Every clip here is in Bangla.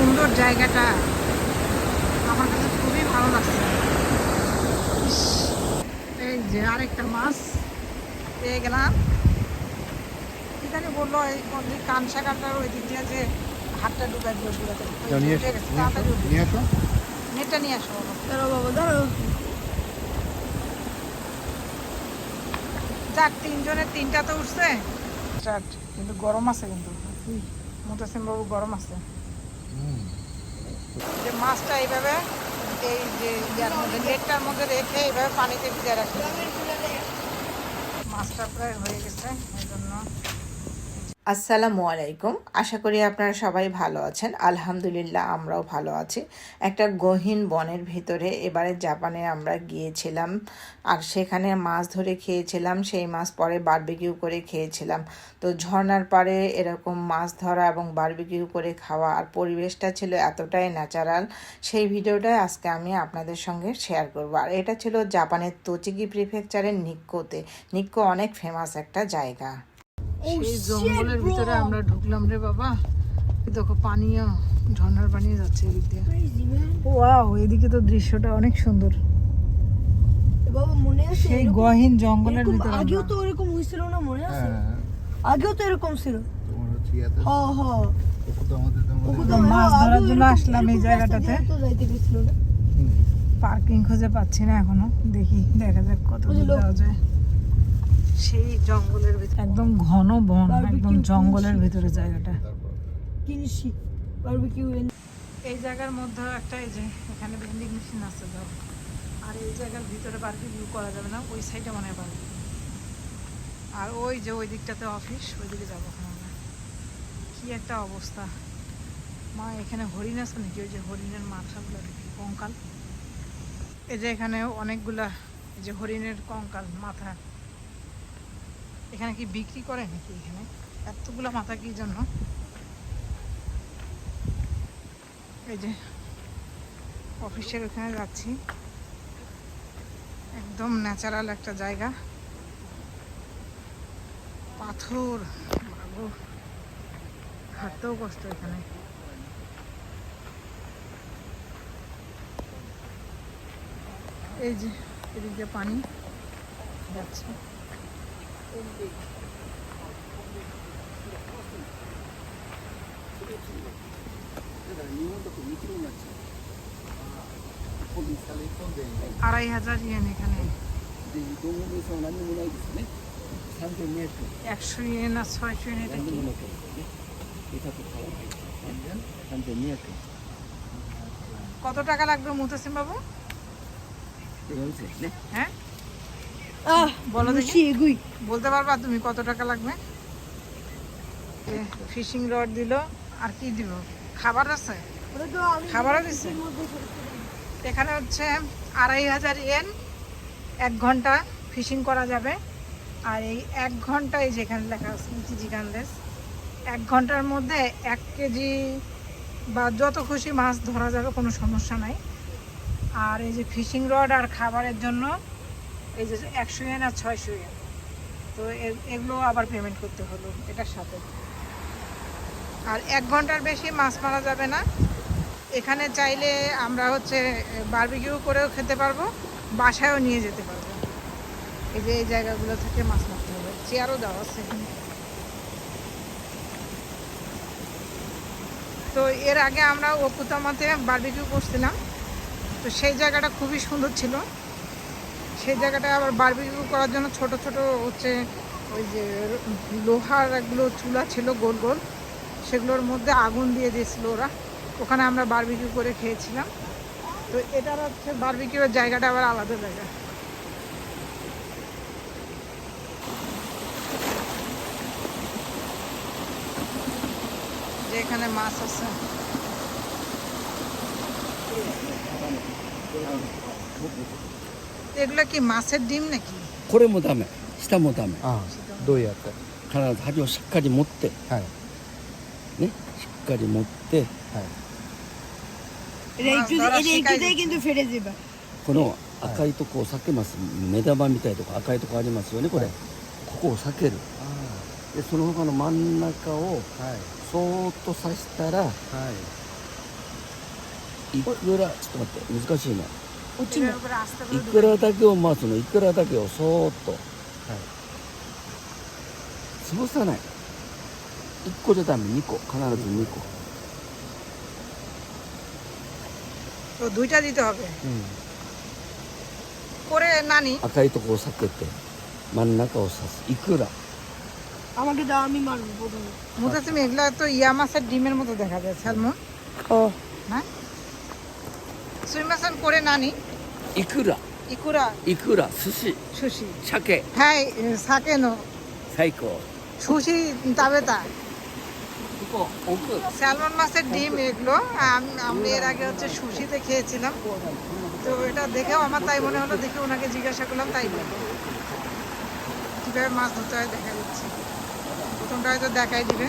সুন্দর জায়গাটা আমার কাছে খুবই ভালো লাগছে। এই যে আরেকটা মাছ পেয়ে গেলাম। কি জানি বলল এই ওই কানসা কাটার ওই দিক দিয়ে যে হাতটা ডুবাই দিল ডুবাতে যাও, নিয়ে আসো, নেটটা নিয়ে আসো বাবা। দাঁড়াও যাক তিনজনের তিনটা তো উঠছে। কিন্তু গরম আছে কিন্তু। মুতাসিম বাবু গরম আছে। মাছটা এইভাবে এই যে মধ্যে, নেটটার মধ্যে রেখে এইভাবে পানিতে ভিজে রাখি মাছটা প্রায় হয়ে গেছে, এই জন্য আসসালামু আলাইকুম। আশা করি আপনারা সবাই ভালো আছেন। আলহামদুলিল্লাহ, আমরাও ভালো আছি। একটা গহীন বনের ভিতরে এবারে জাপানে আমরা গিয়েছিলাম আর সেখানে মাছ ধরে খেয়েছিলাম, সেই মাছ পরে বারবিকিউ করে খেয়েছিলাম। তো ঝর্নার পাড়ে এরকম মাছ ধরা এবং বারবিকিউ করে খাওয়া আর পরিবেশটা ছিল এতটাই ন্যাচারাল সেই ভিডিওটাই আজকে আমি আপনাদের সঙ্গে শেয়ার করব। আর এটা ছিল জাপানের তোচিগি প্রিফেকচারের নিক্কোতে। নিক্কো অনেক ফেমাস একটা জায়গা। সেই জঙ্গলের ভিতরে আমরা ঢুকলাম রে বাবা। দেখো পানিও ঝর্ণার পানি যাচ্ছে এদিক দিয়ে। ওয়াও এদিকে তো দৃশ্যটা অনেক সুন্দর। বাবা মনে আছে সেই গহীন জঙ্গলের ভিতরে আগেও তো এরকম হয়েছিল না মনে আছে? হ্যাঁ আগেও তো এরকম ছিল। তোমার হচ্ছে হ হ। ওকে তো আমাদের তো আমাদের- ওকে তো মাছ ধরার জন্য আসলাম এই জায়গাটাতে। পার্কিং খুঁজে পাচ্ছি না এখনও। দেখি দেখা যাক কত দূর যাওয়া যায়। সেই জঙ্গলের ভিতরে। একদম ঘন বন একদম জঙ্গলের ভিতরে জায়গাটা। কিনছি বারবিকিউ এই জায়গার মধ্যে একটা এই যে এখানে ভেন্ডিং মেশিন আছে যাও আর এই জায়গার ভিতরে বারবিকিউ করা যাবে না ওই সাইডে মনে হয় বারবিকিউ আর ওই যে ওই দিকটাতে অফিস ওই দিকে যাব আমরা। কি একটা অবস্থা। মা এখানে হরিণ আছে নাকি? ওই যে হরিণের মাথাগুলো দেখি কঙ্কাল। এই যে এখানে অনেকগুলা এই যে হরিণের কঙ্কাল মাথা এখানে কি বিক্রি করে নাকি এখানে? এতগুলা মাথা কি জন্য? এই যে, অফিসের ওখানে যাচ্ছি। একদম ন্যাচারাল একটা জায়গা। পাথর, বাবু। হাঁটতেও কষ্ট এখানে। এই যে, এদিক দিয়ে পানি যাচ্ছে। আড়াই হাজার ইয়েন এখানে। একশো ছয়শো এটা কত টাকা লাগবে মুতাসিম বাবু? হ্যাঁ? বলো দেখি। এগুই। বলতে পারবা তুমি কত টাকা লাগবে? ফিশিং রড দিল আর কি দিব খাবার আছে? খাবারও দিচ্ছে এখানে হচ্ছে আড়াই হাজার ইয়েন এক ঘণ্টা ফিশিং করা যাবে। আর এই এক ঘন্টায় যেখানে লেখা আছে ইচিজি গান্দেস এক ঘণ্টার মধ্যে এক কেজি বা যত খুশি মাছ ধরা যাবে কোনো সমস্যা নাই। আর এই যে ফিশিং রড আর খাবারের জন্য এই যে একশো ইয়েন আর ছয়শো ইয়েন তো এগুলো আবার পেমেন্ট করতে হলো, এটার সাথে। আর এক ঘণ্টার বেশি মাছ মারা যাবে না। এখানে চাইলে আমরা হচ্ছে বারবিকিউ করেও খেতে পারব, বাসায়ও নিয়ে যেতে পারব। এই যে এই জায়গাগুলো থেকে মাছ মারতে হবে। চেয়ারও দেওয়া আছে এখানে। তো এর আগে আমরা ওকুতামাতে বারবিকিউ করছিলাম। তো সেই জায়গাটা খুবই সুন্দর ছিল। সেই জায়গাটা আবার বারবিকিউ করার জন্য ছোট ছোট হচ্ছে ওই যে লোহার এগুলো চুলা ছিল গোল গোল, সেগুলোর মধ্যে আগুন দিয়ে দিয়েছিল ওরা। ওখানে আমরা বারবিকিউ করে খেয়েছিলাম। তো এটার হচ্ছে বারবিকিউর জায়গাটা আবার আলাদা জায়গা। যে এখানে মাছ আছে। এগুলো কি মাছের ডিম নাকি これもダメ下もダメああどうやって必ず針をしっかり持ってはいねしっかり持って はい এটা একটু ধরা এটা শিখাই একটুতেই কিন্তু ফেটে যাবে この赤いとこを避けます、目玉みたいなとこ赤いとこありますよねこれ、はいここを避けるあでその他の真ん中をあはいそーっと刺したらはい いくらちょっと待って難しいな এটার উপরে আস্তে い করে くらだけを回すのいくらだけをそーっと潰さない1個じゃダメ2個必ず2個 তো দুইটা দিতে হবে করে নানি 赤いとこを避けて真ん中を刺すいくら আমাকে দাও আমি মারবো প্রথমে মুতাসিম এগুলা তো ইয়া মাছের ডিমের মতো দেখা যায় স্যালমন ও হ্যাঁ সুইমাসন করে নানি いくら ইকুরা いくら寿司 সুশি 鮭 হ্যাঁ সাকে নো 最高 সুশি তাবেতা ここ奥 স্যালমন মাছের ডিম এগুলো আম- আমি এর আগে হচ্ছে সুশিতে খেয়েছিলাম তো এটা দেখেও আমার তাই মনে হলো দেখে ওনাকে জিজ্ঞাসা করলাম তাই বললো কীভাবে মাছ ধরতে হয় দেখা দিচ্ছি প্রথমটা হয়তো দেখাই দিবে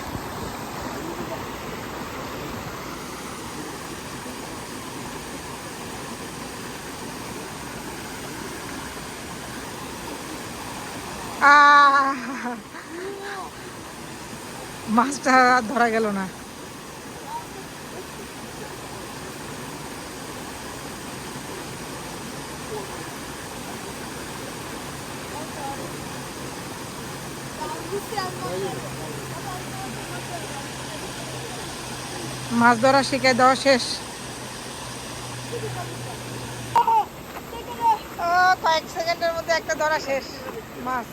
মাছটা ধরা গেল না। মাছ ধরা শিখে দেওয়া শেষ। কয়েক সেকেন্ডের মধ্যে একটা ধরা শেষ। মাছ।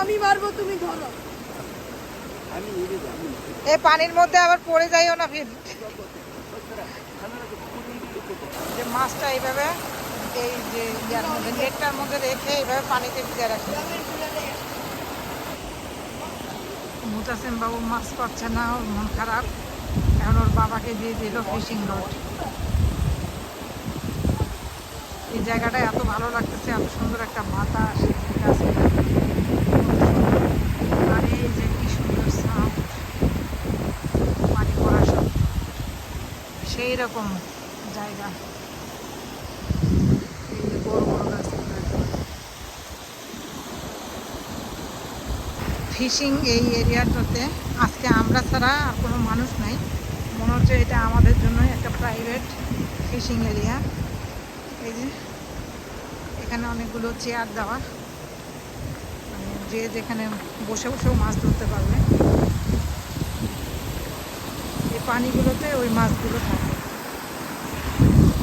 আমি মারবো তুমি ধরো পানির মধ্যে আবার পড়ে যাইও না ফির। যে মাছটা এইভাবে এই যে মধ্যে রেখে এইভাবে পানিতে ভিজে রাখে। মুতাসিম বাবু মাছ পাচ্ছে না, ওর মন খারাপ। এখন ওর বাবাকে দিয়ে দিল ফিশিং রড এই জায়গাটা এত ভালো লাগতেছে, এত সুন্দর একটা বাতাস এই যে কি সুন্দর পড়া সব সেই রকম জায়গা। বড় বড় গাছগুলো একদম। ফিশিং এই এরিয়াটাতে। আজকে আমরা ছাড়া আর কোনো মানুষ নাই। মনে হচ্ছে এটা আমাদের জন্য একটা প্রাইভেট ফিশিং এরিয়া এই যে, এখানে অনেকগুলো চেয়ার দেওয়া। মানে যে যেখানে বসে বসেও মাছ ধরতে পারবে। এই পানিগুলোতে ওই মাছগুলো থাকে।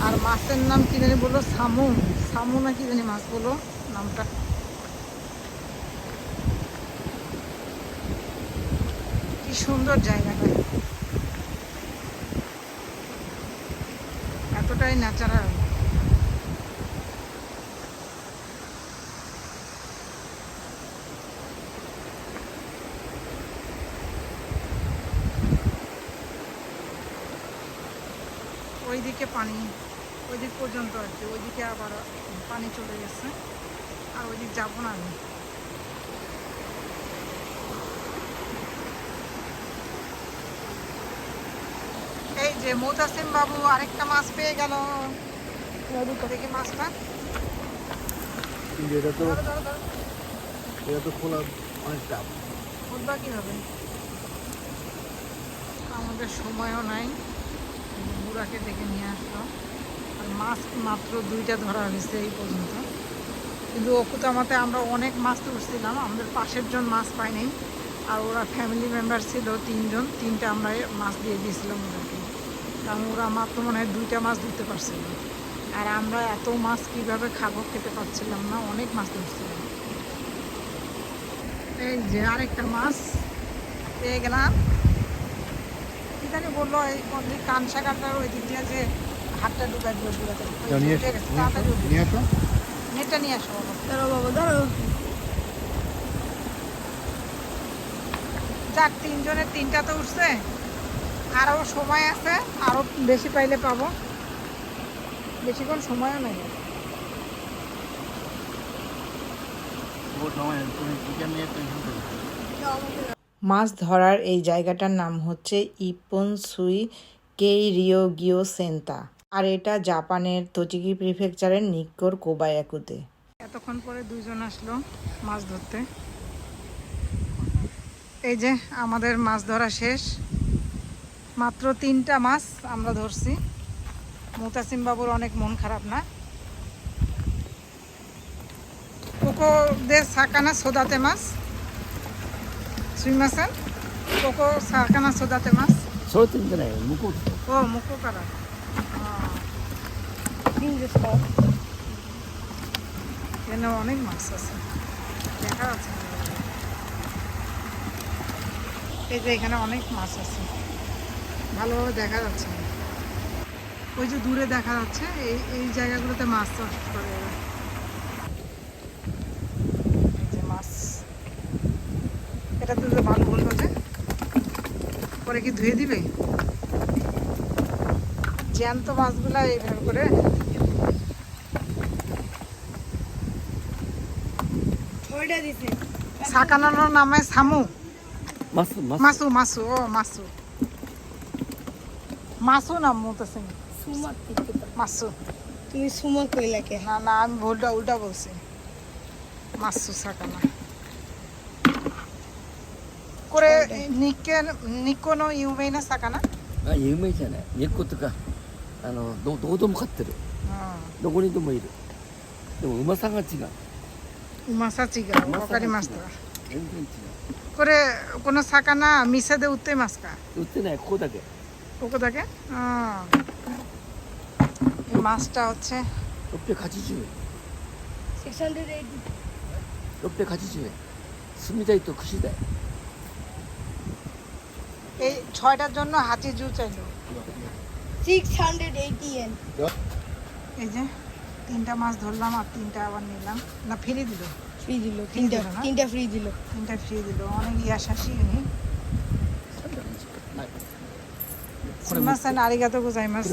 আর মাছের নাম কি জানি বলল? সামু সামু না কি জানি মাছ নামটা। কি সুন্দর জায়গাটা। এতটাই ন্যাচারাল ওইদিকে পানি, ওইদিক পর্যন্ত আর কি, ওইদিকে আবার পানি চলে গেছে। আর ওই দিক যাব না আমি। যে মৌতাসিম বাবু আরেকটা মাছ পেয়ে গেল। দেখি মাছটা। এটা তো। এটা খোলা অনেক কীভাবে? আমাদের সময়ও নাই। বুড়াকে ডেকে নিয়ে আসলো। আর মাছ মাত্র দুইটা ধরা হয়েছে এই পর্যন্ত। কিন্তু ওকুতামাতে আমরা অনেক মাছ তুলছিলাম আমাদের পাশের জন মাছ পাইনি আর ওরা ফ্যামিলি মেম্বার ছিল তিনজন। তিনটা আমরা মাছ দিয়ে দিয়েছিলাম ওদেরকে। কারণ ওরা মাত্র মনে হয় দুইটা মাছ ধরতে পারছিল। আর আমরা এত মাছ কীভাবে খাব খেতে পারছিলাম না অনেক মাছ ধরছিলাম। এই যে আরেকটা মাছ পেয়ে গেলাম। কি জানি বলল এই কানসা কাটার ওই দিক দিয়ে যে হাতটা ঢুকাই দিল পুরাতে নিয়ে আসো, নেটটা নিয়ে ধরো বাবা। ধরো যাক তিনজনের তিনটা তো উঠছে। আরও সময় আছে আরও বেশি পাইলে পাবো। বেশিক্ষণ সময়ও নেই। মাছ ধরার এই জায়গাটার নাম হচ্ছে ইপন সুই কেই রিও গিও সেন্তা আর এটা জাপানের তোচিকি প্রিফেকচারের নিক্কোর কোবায়াকুতে। এতক্ষণ পরে দুইজন আসলো মাছ ধরতে। এই যে আমাদের মাছ ধরা শেষ। মাত্র তিনটা মাছ আমরা ধরছি। মুতাসিম বাবুর অনেক মন খারাপ না। পোকোদের সাকানা সোদাতে মাছ। সুইমাসেন পোকো সাকানা সোদাতে মাছ। মুকুট। ও মুকুট কারা হ্যাঁ। অনেক মাছ আছে। দেখা আছে এই যে এখানে অনেক মাছ আছে। ভালোভাবে দেখা যাচ্ছে ওই যে দূরে দেখা যাচ্ছে এই এই জায়গাগুলোতে মাছ চাষ করে মাছ। এটাতে তো ভালো বলল পরে কি ধুয়ে দিবে? জ্যান্ত মাছগুলা এইভাবে করে। সাকানানোর নামে সামু। মাসু। মাসু মাসু ও মাসু। মাসু নাম বলতেছে সুমা দিতে পারো। মাসু তুমি সুমা কইলা কে না না আমি ভুলটা উল্টা বলছি মাসু সাকানা করে নিকে নিকোনো ইউমেই না সাকানা あ有名じゃない根っことかあのどどうでも飼ってる হুম どこにでもいるでもうまさが違う উমাসা চিগা ওকারি মাছ তো 全然違 করে কোনো সাকানা মিশে দে উত্তে মাছ কা う売ってないここだけ পোকা থাকে এই মাছটা হচ্ছে 옆에 같이 지내. 옆에 같이 지내. 스미다이 또 এই ছয়টার জন্য হাতি জু চাইলো। সিক্স হান্ড্রেড এইটি এন এই যে তিনটা মাছ ধরলাম আর তিনটা আবার নিলাম। না ফ্রি দিল? ফ্রি দিল তিনটা তিনটা ফ্রি দিল। তিনটা ফ্রি দিল। অনেক ইয়াশাসী উনি। সুমাসান আরিগাতো গোজাইমাস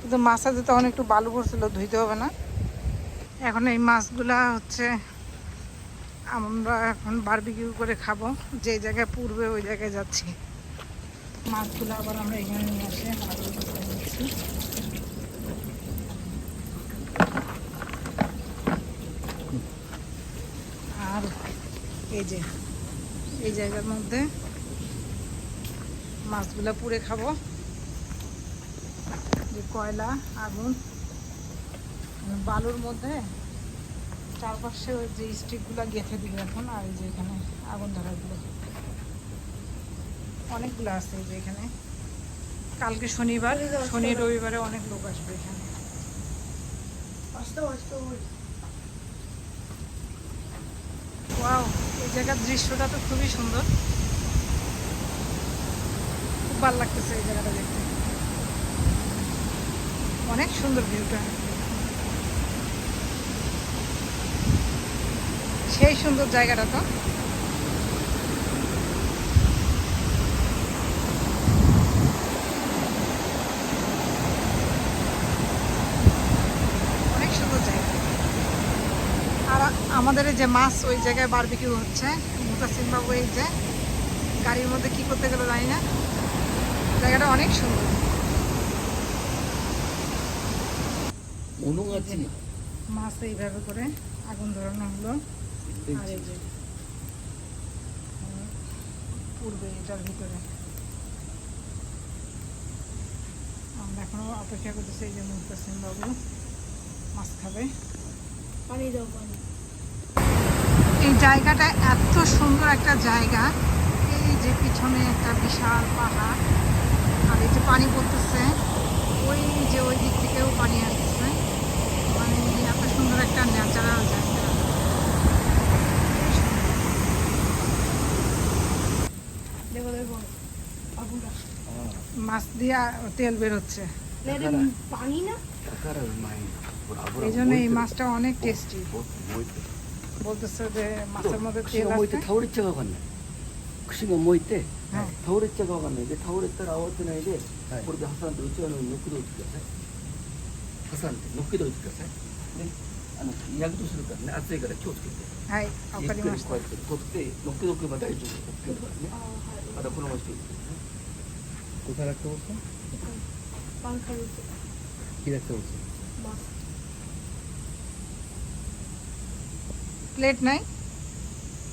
কিন্তু মাছটা তখন একটু বালু পড়ছিল ধুইতে হবে না। এখন এই মাছগুলা হচ্ছে আমরা এখন বারবিকিউ করে খাব। যে জায়গায় পূর্বে ওই জায়গায় যাচ্ছি। মাছগুলো আবার আমরা এখানে নিয়ে আসে। আর এই যে এই জায়গার মধ্যে মাছগুলা পুড়ে খাব। যে কয়লা আগুন বালুর মধ্যে চারপাশে ওই যে স্টিকগুলো গেঁথে দিল এখন আর এই যে এখানে আগুন ধরাগুলো অনেকগুলো আছে এই যে এখানে। কালকে শনিবার শনি রবিবারে অনেক লোক আসবে এখানে। ওয়াও এই জায়গার দৃশ্যটা তো খুবই সুন্দর। ভালো লাগতেছে এই জায়গাটা দেখতে। অনেক সুন্দর ভিউটা সেই সুন্দর জায়গাটা তো। আমাদের যে মাছ ওই জায়গায় বারবিকিউ হচ্ছে, মুতাসিম বাবু এই যে, গাড়ির মধ্যে কি করতে গেল জানি না। জায়গাটা অনেক সুন্দর। মাছ এইভাবে করে আগুন ধরানো হলো। আর এটার ভিতরে। আমরা এখনও অপেক্ষা করতেছি এই যে মুক্তাসিন বাবু মাছ খাবে। এই জায়গাটা এত সুন্দর একটা জায়গা। এই যে পিছনে একটা বিশাল পাহাড়। আর এই যে পানি পড়তেছে ওই যে ওই দিক থেকেও পানি আসতেছে। মানে এত সুন্দর একটা ন্যাচারাল জায়গা। মাছ দিয়া তেল বেরোচ্ছে পানি না? এই জন্য এই মাছটা অনেক টেস্টি বলতেছে যে মাছের মধ্যে তেল আছে। はい、倒れちゃうかわかんないで倒れたら慌てないで、はい、これで挟んで内側の上に乗っけておいてください挟んで乗っけておいてくださいねあのやけどするからね熱いから気をつけて。はいわかりました。ゆっくりこうやって取って乗っけとけば大丈夫乗からね。またこのまましておいてくださいどこから通す。の開き通す。ます लेट नाइट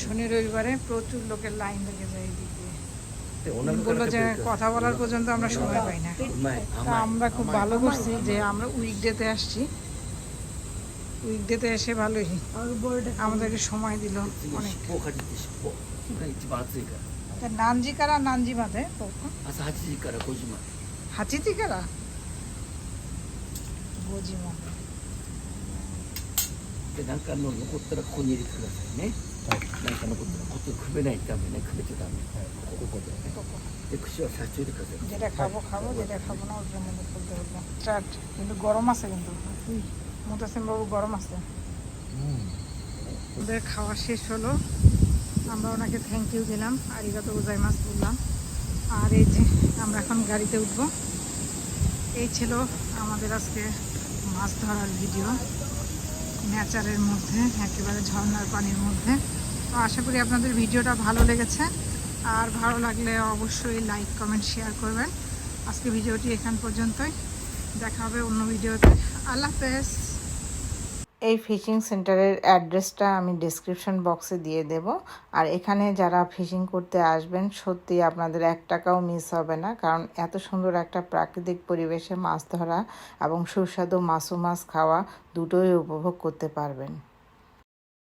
শনি রবিবারে প্রচুর লোকের লাইন লেগে যায় এদিকে। বলল যে কথা বলার পর্যন্ত আমরা সময় পাই না। আমরা খুব ভালো করছি যে আমরা উইকডেতে আসছি। উইকডেতে এসে ভালোই। আমাদেরকে সময় দিল অনেক। নানজি কারা নানজি বাদে হাচিজি কারা গোজিমা でなんかの残ったらここに入れてくださいね、なんか残ったらこっちくべないとダメねくべちゃダメ、ここでねで串はさしといてください যেটা খাবো খাবো যেটা খাবো না ওটার মধ্যে করতে হলো স্টার্ট কিন্তু গরম আছে কিন্তু মুতাসিম বাবু গরম আছে ওদের খাওয়া শেষ হলো আমরা ওনাকে থ্যাংক ইউ দিলাম আরিগাতো মাছ বললাম আর এই যে আমরা এখন গাড়িতে উঠব এই ছিল আমাদের আজকে মাছ ধরার ভিডিও নেচারের মধ্যে, একেবারে ঝর্নার পানির মধ্যে। তো আশা করি আপনাদের ভিডিওটা ভালো লেগেছে। আর ভালো লাগলে অবশ্যই লাইক, কমেন্ট, শেয়ার করবেন। আজকে ভিডিওটি এখান পর্যন্তই। দেখা হবে অন্য ভিডিওতে। আল্লাহ হাফেজ। এই ফিশিং সেন্টারের অ্যাড্রেসটা আমি ডিসক্রিপশন বক্সে দিয়ে দেব। আর এখানে যারা ফিশিং করতে আসবেন, সত্যি আপনাদের এক টাকাও মিস হবে না। কারণ এত সুন্দর একটা প্রাকৃতিক পরিবেশে মাছ ধরা এবং সুস্বাদু মাছু মাছ খাওয়া দুটোই উপভোগ করতে পারবেন।